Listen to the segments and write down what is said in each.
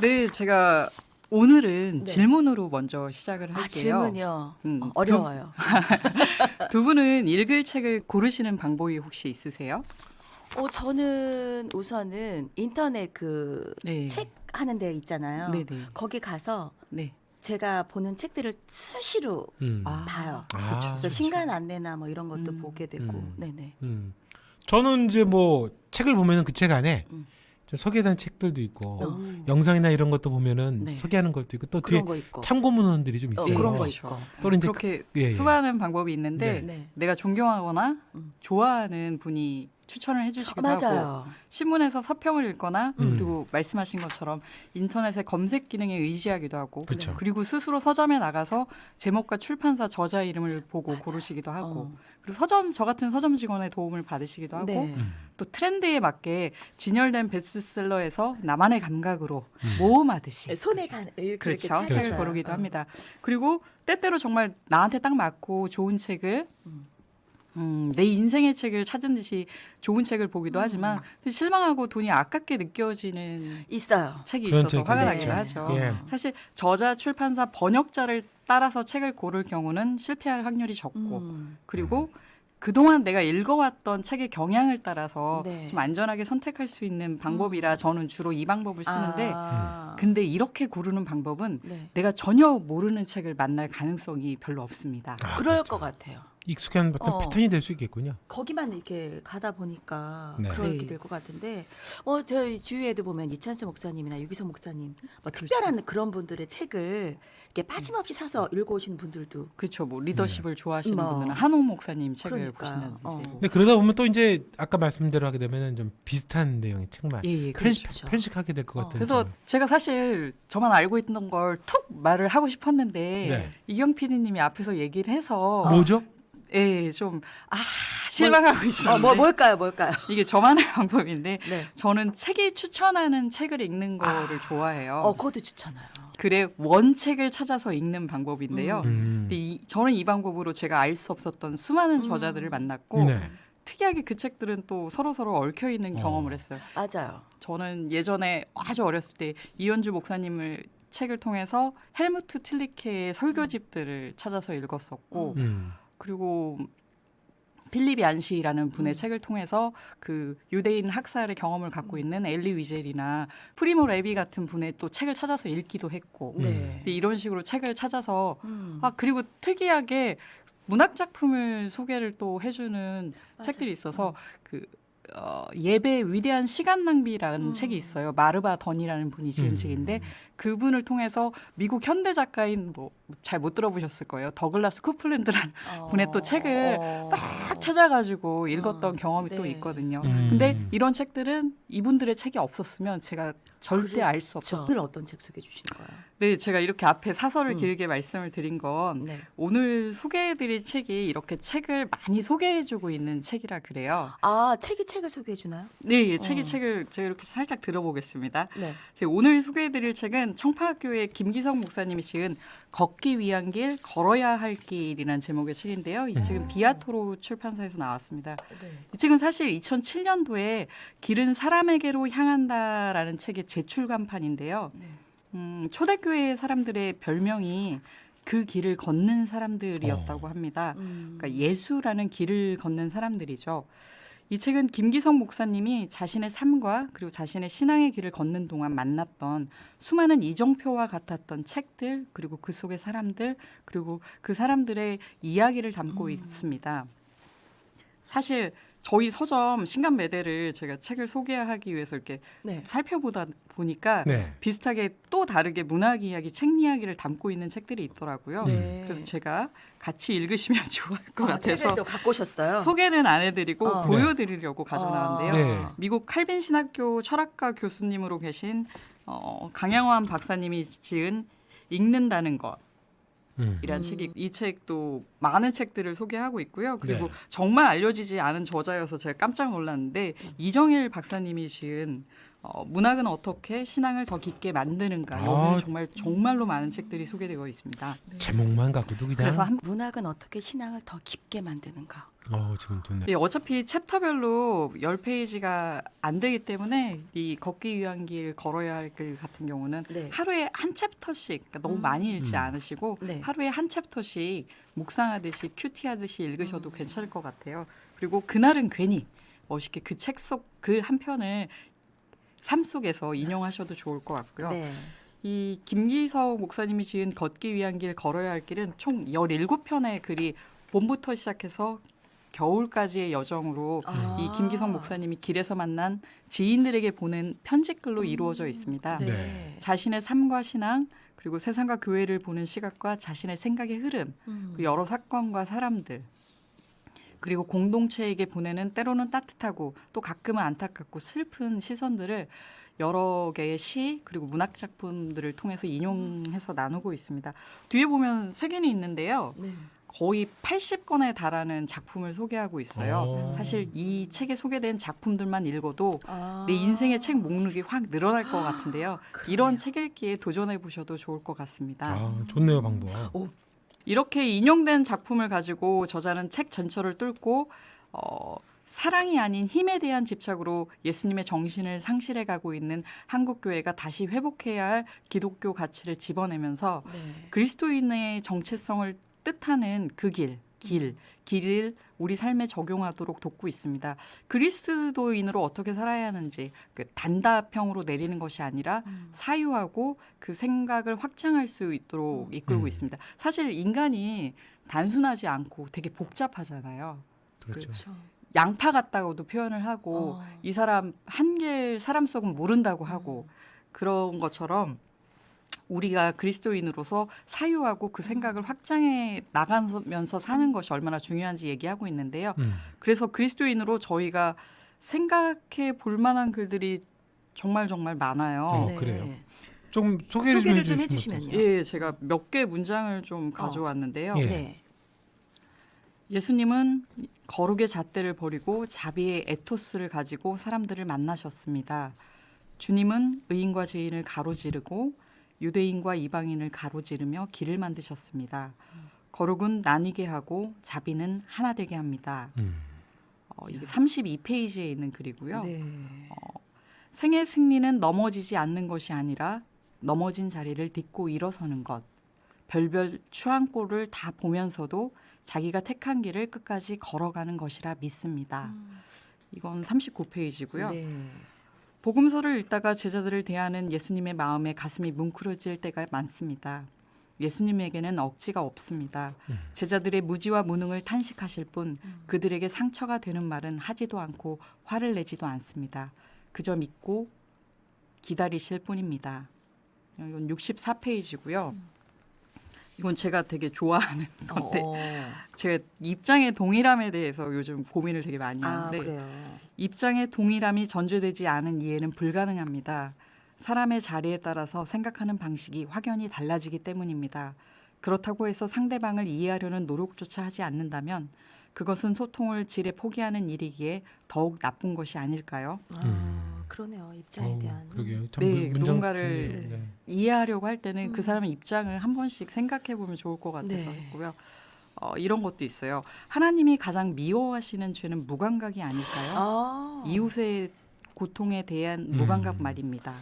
네, 제가 오늘은 네. 질문으로 먼저 시작을 할게요. 아, 질문이요. 음, 어, 어려워요. 두 분은 읽을 책을 고르시는 방법이 혹시 있으세요? 어, 저는 우선은 인터넷 그 네. 책 하는 데 있잖아요. 네, 네. 거기 가서 네. 제가 보는 책들을 수시로 음. 아, 봐요. 아, 그렇죠. 그래서 그렇죠. 신간 안내나 뭐 이런 것도 음. 보게 되고. 음. 네네. 음. 저는 이제 뭐 책을 보면은 그 책 안에 음. 좀 소개된 책들도 있고 어. 영상이나 이런 것도 보면은 네. 소개하는 것도 있고 또 뒤에 그런 거 있고. 참고문헌들이 좀 어, 있어요. 그런 거 그렇죠. 있고. 또 이제 그렇게 예, 예. 수많은 방법이 있는데 네. 내가 존경하거나 음. 좋아하는 분이 추천을 해주시기도 하고 맞아요. 신문에서 서평을 읽거나 음. 그리고 말씀하신 것처럼 인터넷의 검색 기능에 의지하기도 하고 그렇죠. 그리고 스스로 서점에 나가서 제목과 출판사 저자 이름을 보고 맞아. 고르시기도 하고 어. 그리고 서점 저 같은 서점 직원의 도움을 받으시기도 하고 네. 음. 또 트렌드에 맞게 진열된 베스트셀러에서 나만의 감각으로 음. 모험하듯이 손에 간을 그렇죠 그렇게 책을 찾아요. 고르기도 어. 합니다. 그리고 때때로 정말 나한테 딱 맞고 좋은 책을 음. 음, 내 인생의 책을 찾은 듯이 좋은 책을 보기도 음. 하지만 또 실망하고 돈이 아깝게 느껴지는 있어요. 책이 그런 있어서 책이 화가 네. 나기도 하죠. 예. 사실 저자, 출판사, 번역자를 따라서 책을 고를 경우는 실패할 확률이 적고 음. 그리고 그동안 내가 읽어왔던 책의 경향을 따라서 네. 음. 좀 안전하게 선택할 수 있는 방법이라 저는 주로 이 방법을 쓰는데 아. 근데 이렇게 고르는 방법은 네. 내가 전혀 모르는 책을 만날 가능성이 별로 없습니다. 아, 그럴 그렇죠. 것 같아요. 익숙한 어떤 어. 패턴이 될 수 있겠군요. 거기만 이렇게 가다 보니까 네. 그렇게 네. 될 것 같은데 어 저희 주위에도 보면 이찬수 목사님이나 유기성 목사님 뭐 그렇죠. 특별한 그런 분들의 책을 이렇게 빠짐없이 사서 읽어 오시는 분들도 그렇죠. 뭐 리더십을 좋아하시는 뭐. 분들은 한옥 목사님 책을 그러니까. 보신다든지. 어. 뭐. 근데 그러다 보면 또 이제 아까 말씀대로 하게 되면은 좀 비슷한 내용의 책만 예, 예, 편식, 그렇죠. 편식하게 될 것 어. 같은. 그래서 제가 사실 저만 알고 있던 걸 툭 말을 하고 싶었는데 네. 이경 PD님이 앞에서 얘기를 해서 뭐죠? 예, 좀 아, 실망하고 있어요. 어, 뭐 뭘까요, 뭘까요? 이게 저만의 방법인데 네. 저는 책이 추천하는 책을 읽는 거를 좋아해요. 어, 그것도 추천해요. 그래 원책을 찾아서 읽는 방법인데요. 음. 근데 이, 저는 이 방법으로 제가 알 수 없었던 수많은 음. 저자들을 만났고 네. 특이하게 그 책들은 또 서로 서로 얽혀 있는 어. 경험을 했어요. 맞아요. 저는 예전에 아주 어렸을 때 이현주 목사님을 책을 통해서 헬무트 틸리케의 설교집들을 찾아서 읽었었고 음. 그리고 필립 얀시라는 분의 음. 책을 통해서 그 유대인 학살의 경험을 갖고 음. 있는 엘리 위젤이나 프리모 레비 같은 분의 또 책을 찾아서 읽기도 했고 음. 네. 이런 식으로 책을 찾아서 음. 아 그리고 특이하게 문학 작품을 소개를 또 해주는 맞아요. 책들이 있어서 그 어, 예배 위대한 시간 낭비라는 음. 책이 있어요. 마르바 던이라는 분이 지은 음. 책인데 그분을 통해서 미국 현대 작가인 뭐 잘 못 들어보셨을 거예요. 더글라스 쿠플랜드라는 어. 분의 또 책을 어. 딱 찾아가지고 읽었던 어, 경험이 또 네. 있거든요. 음. 근데 이런 책들은 이분들의 책이 없었으면 제가 절대 알수 없죠. 오늘 어떤 책 소개해 주시는 거예요? 네, 제가 이렇게 앞에 사설을 음. 길게 말씀을 드린 건 네. 오늘 소개해 드릴 책이 이렇게 책을 많이 소개해 주고 있는 책이라 그래요. 아, 책이 책을 소개해 주나요? 네, 예, 책이 어. 책을 제가 이렇게 살짝 들어보겠습니다. 네. 제가 오늘 소개해 드릴 책은 청파학교의 김기성 목사님이 지은 걷기 위한 길, 걸어야 할 길이라는 제목의 책인데요. 이 책은 비아토로 출판사에서 나왔습니다. 네. 이 책은 사실 2007년도에 길은 사람에게로 향한다라는 책의 재출간판인데요. 네. 음, 초대교회 사람들의 별명이 그 길을 걷는 사람들이었다고 어. 합니다. 음. 그러니까 예수라는 길을 걷는 사람들이죠. 이 책은 김기성 목사님이 자신의 삶과 그리고 자신의 신앙의 길을 걷는 동안 만났던 수많은 이정표와 같았던 책들 그리고 그 속의 사람들 그리고 그 사람들의 이야기를 담고 음. 있습니다. 사실 저희 서점 신간 매대를 제가 책을 소개하기 위해서 이렇게 네. 살펴보다 보니까 네. 비슷하게 또 다르게 문학 이야기, 책 이야기를 담고 있는 책들이 있더라고요. 네. 그래서 제가 같이 읽으시면 좋을 것 아, 같아서 책을 또 갖고 오셨어요. 소개는 안 해드리고 어. 보여드리려고 가져나왔는데요. 네. 미국 칼빈 신학교 철학과 교수님으로 계신 어, 강양환 박사님이 지은 읽는다는 것. 음. 이란 음. 책이 이 책도 많은 책들을 소개하고 있고요. 그리고 네. 정말 알려지지 않은 저자여서 제가 깜짝 놀랐는데 이정일 박사님이 지은 어, 문학은 어떻게 신앙을 더 깊게 만드는가 아. 여기는 정말 정말로 많은 책들이 소개되어 있습니다. 제목만 갖고도 그냥 그래서 한 문학은 어떻게 신앙을 더 깊게 만드는가. 어 지금 좋네. 예, 어차피 챕터별로 10페이지가 안 되기 때문에 이 걷기 위한 길 걸어야 할 길 같은 경우는 네. 하루에 한 챕터씩 그러니까 너무 음. 많이 읽지 음. 않으시고 네. 하루에 한 챕터씩 묵상하듯이 큐티하듯이 음. 읽으셔도 괜찮을 것 같아요. 그리고 그날은 괜히 멋있게 그 책 속 글 한 편을 삶 속에서 인용하셔도 좋을 것 같고요. 네. 이 김기석 목사님이 지은 걷기 위한 길 걸어야 할 길은 총 17편의 글이 봄부터 시작해서 겨울까지의 여정으로 아. 이 김기석 목사님이 길에서 만난 지인들에게 보낸 편지글로 이루어져 있습니다. 네. 네. 자신의 삶과 신앙 그리고 세상과 교회를 보는 시각과 자신의 생각의 흐름 음. 그 여러 사건과 사람들 그리고 공동체에게 보내는 때로는 따뜻하고 또 가끔은 안타깝고 슬픈 시선들을 여러 개의 시 그리고 문학 작품들을 통해서 인용해서 나누고 있습니다. 뒤에 보면 세 개는 있는데요. 네. 거의 80권에 달하는 작품을 소개하고 있어요. 어. 사실 이 책에 소개된 작품들만 읽어도 아. 내 인생의 책 목록이 확 늘어날 것 같은데요. 그러네요. 이런 책 읽기에 도전해 보셔도 좋을 것 같습니다. 아 좋네요 방법. 이렇게 인용된 작품을 가지고 저자는 책 전체를 뚫고 어, 사랑이 아닌 힘에 대한 집착으로 예수님의 정신을 상실해 가고 있는 한국 교회가 다시 회복해야 할 기독교 가치를 집어내면서 네. 그리스도인의 정체성을 뜻하는 그 길, 길, 길을 우리 삶에 적용하도록 돕고 있습니다. 그리스도인으로 어떻게 살아야 하는지 그 단답형으로 내리는 것이 아니라 음. 사유하고 그 생각을 확장할 수 있도록 이끌고 음. 있습니다. 사실 인간이 단순하지 않고 되게 복잡하잖아요. 그렇죠. 그렇죠. 양파 같다고도 표현을 하고 어. 이 사람 한길 사람 속은 모른다고 음. 하고 그런 것처럼 우리가 그리스도인으로서 사유하고 그 음. 생각을 확장해 나가면서 사는 것이 얼마나 중요한지 얘기하고 있는데요. 음. 그래서 그리스도인으로 저희가 생각해 볼 만한 글들이 정말 정말 많아요. 어, 그래요? 좀 소개를, 소개를 좀좀 해주시면요. 예, 제가 몇 개 문장을 좀 가져왔는데요. 예. 네. 예수님은 거룩의 잣대를 버리고 자비의 에토스를 가지고 사람들을 만나셨습니다. 주님은 의인과 죄인을 가로지르고 유대인과 이방인을 가로지르며 길을 만드셨습니다. 거룩은 나뉘게 하고 자비는 하나 되게 합니다. 음. 어, 이게 32페이지에 있는 글이고요. 네. 생의 승리는 넘어지지 않는 것이 아니라 넘어진 자리를 딛고 일어서는 것. 별별 추앙골을 다 보면서도 자기가 택한 길을 끝까지 걸어가는 것이라 믿습니다. 이건 39페이지고요. 네. 복음서를 읽다가 제자들을 대하는 예수님의 마음에 가슴이 뭉클어질 때가 많습니다. 예수님에게는 억지가 없습니다. 음. 제자들의 무지와 무능을 탄식하실 뿐 음. 그들에게 상처가 되는 말은 하지도 않고 화를 내지도 않습니다. 그저 믿고 기다리실 뿐입니다. 이건 64페이지고요. 이건 제가 되게 좋아하는 건데 어. 제가 입장의 동일함에 대해서 요즘 고민을 되게 많이 아 하는데 그래요. 입장의 동일함이 전제되지 않은 이해는 불가능합니다. 사람의 자리에 따라서 생각하는 방식이 확연히 달라지기 때문입니다. 그렇다고 해서 상대방을 이해하려는 노력조차 하지 않는다면 그것은 소통을 지레 포기하는 일이기에 더욱 나쁜 것이 아닐까요? 아, 음. 그러네요. 입장에 어우, 대한. 그러게요. 참 네, 문- 문장- 누군가를 네, 네. 이해하려고 할 때는 그 음. 사람의 입장을 한 번씩 생각해 보면 좋을 것 같아서 네. 했고요. 어, 이런 것도 있어요. 하나님이 가장 미워하시는 죄는 무감각이 아닐까요? 아. 이웃의 고통에 대한 음. 무감각 말입니다.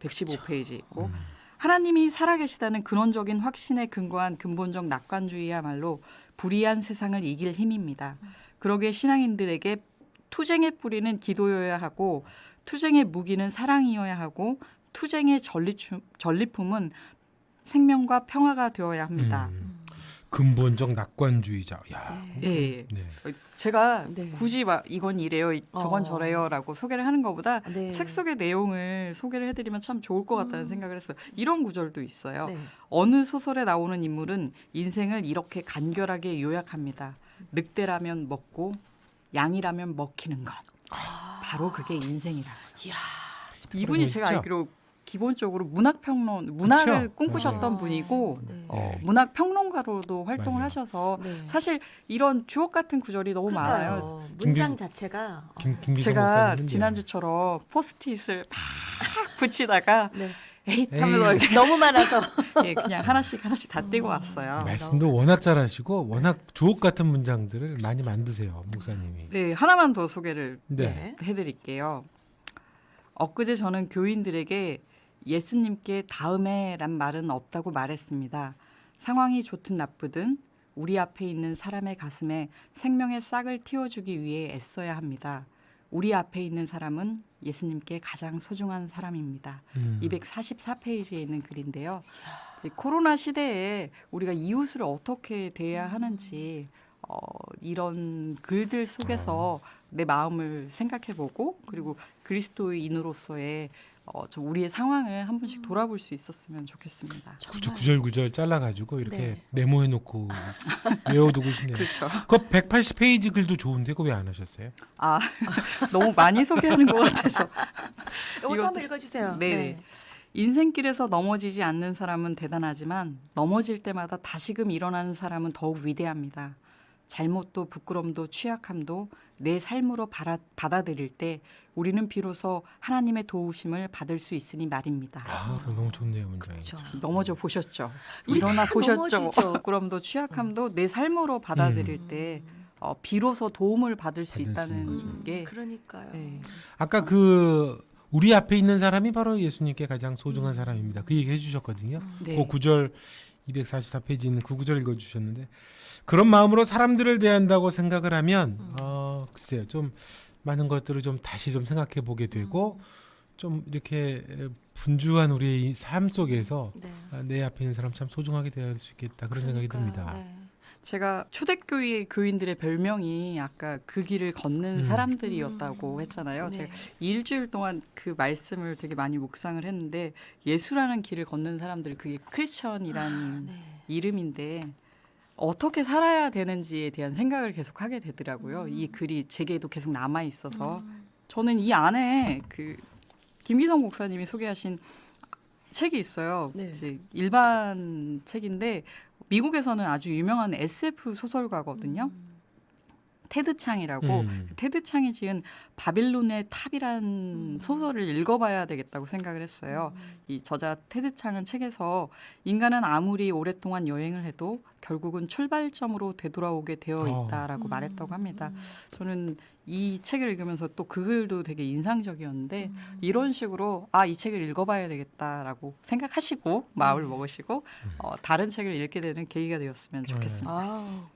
115페이지 있고 음. 하나님이 살아계시다는 근원적인 확신에 근거한 근본적 낙관주의야말로 불의한 세상을 이길 힘입니다. 그러기에 신앙인들에게 투쟁의 뿌리는 기도여야 하고 투쟁의 무기는 사랑이어야 하고 투쟁의 전리추, 전리품은 생명과 평화가 되어야 합니다. 음. 음. 근본적 낙관주의자. 야. 네. 예. 네. 제가 네. 굳이 막 이건 이래요, 이- 저건 어. 저래요라고 소개를 하는 것보다 네. 책 속의 내용을 소개를 해드리면 참 좋을 것 같다는 음. 생각을 했어요. 이런 구절도 있어요. 네. 어느 소설에 나오는 인물은 인생을 이렇게 간결하게 요약합니다. 늑대라면 먹고 양이라면 먹히는 것. 바로 그게 인생이라. 이야. 이분이 거 제가 있죠? 알기로 기본적으로 문학 평론, 문학을 그쵸? 꿈꾸셨던 아, 분이고 네. 어, 네. 문학 평론가로도 활동을 맞아요. 하셔서 네. 사실 이런 주옥 같은 구절이 너무 많아요. 그러니까요. 문장 김기수- 자체가 어, 김, 김기성 제가 지난주처럼 포스트잇을 팍 붙이다가 네. 에잇 에이. 하면서 이렇게 너무 많아서 예, 그냥 하나씩 하나씩 다 떼고 왔어요. 말씀도 워낙 잘하시고 워낙 주옥 같은 문장들을 많이 만드세요 목사님이. 네, 하나만 더 소개를 네. 해드릴게요. 엊그제 저는 교인들에게 예수님께 다음에란 말은 없다고 말했습니다. 상황이 좋든 나쁘든 우리 앞에 있는 사람의 가슴에 생명의 싹을 틔워주기 위해 애써야 합니다. 우리 앞에 있는 사람은 예수님께 가장 소중한 사람입니다. 음. 244페이지에 있는 글인데요. 이제 코로나 시대에 우리가 이웃을 어떻게 대해야 하는지 어, 이런 글들 속에서 내 마음을 생각해보고 그리고 그리스도인으로서의 어, 저 우리의 상황을 한 번씩 돌아볼 수 있었으면 좋겠습니다. 구절 구절 구절 잘라가지고 이렇게 네. 메모해놓고 외워두고 싶네요. 그렇죠. 그 180페이지 글도 좋은데 그거 왜 안 하셨어요? 아 너무 많이 소개하는 것 같아서 이것도 한번 읽어주세요. 네. 인생길에서 넘어지지 않는 사람은 대단하지만 넘어질 때마다 다시금 일어나는 사람은 더욱 위대합니다. 잘못도 부끄럼도 취약함도 내 삶으로 받아, 받아 들일 때 우리는 비로소 하나님의 도우심을 받을 수 있으니 말입니다. 아, 너무 좋네요 문장이. 그렇죠. 넘어져 보셨죠? 일어나 다 보셨죠? 넘어지죠. 부끄럼도 취약함도 내 삶으로 받아들일 때 어, 비로소 도움을 받을 수 있다는. 음, 게 그러니까요. 네. 아까 그 우리 앞에 있는 사람이 바로 예수님께 가장 소중한 사람입니다. 그 얘기 해주셨거든요. 네. 그 구절 244페이지 있는 그 구절 읽어주셨는데 그런 마음으로 사람들을 대한다고 생각을 하면 음. 어 글쎄요 좀 많은 것들을 좀 다시 좀 생각해 보게 되고 음. 좀 이렇게 분주한 우리의 이삶 속에서 네. 아, 내 앞에 있는 사람 참 소중하게 대할 수 있겠다 그런 생각이 그러니까요. 듭니다. 네. 제가 초대교회 교인들의 별명이 아까 그 길을 걷는 음. 사람들이었다고 음. 했잖아요. 네. 제가 일주일 동안 그 말씀을 되게 많이 묵상을 했는데 예수라는 길을 걷는 사람들 그게 크리스천이라는 아, 네. 이름인데 어떻게 살아야 되는지에 대한 생각을 계속 하게 되더라고요. 음. 이 글이 제게도 계속 남아 있어서 음. 저는 이 안에 그 김기성 목사님이 소개하신 책이 있어요. 네. 이제 일반 책인데 미국에서는 아주 유명한 SF 소설가거든요. 음. 테드 창이라고 음. 테드 창이 지은 바빌론의 탑이란 음. 소설을 읽어봐야 되겠다고 생각을 했어요. 이 저자 테드 창은 책에서 인간은 아무리 오랫동안 여행을 해도 결국은 출발점으로 되돌아오게 되어 어. 있다라고 음. 말했다고 합니다. 저는 이 책을 읽으면서 또 그 글도 되게 인상적이었는데 음. 이런 식으로 아 이 책을 읽어봐야 되겠다라고 생각하시고 마음을 음. 먹으시고 어, 다른 책을 읽게 되는 계기가 되었으면 좋겠습니다. 아,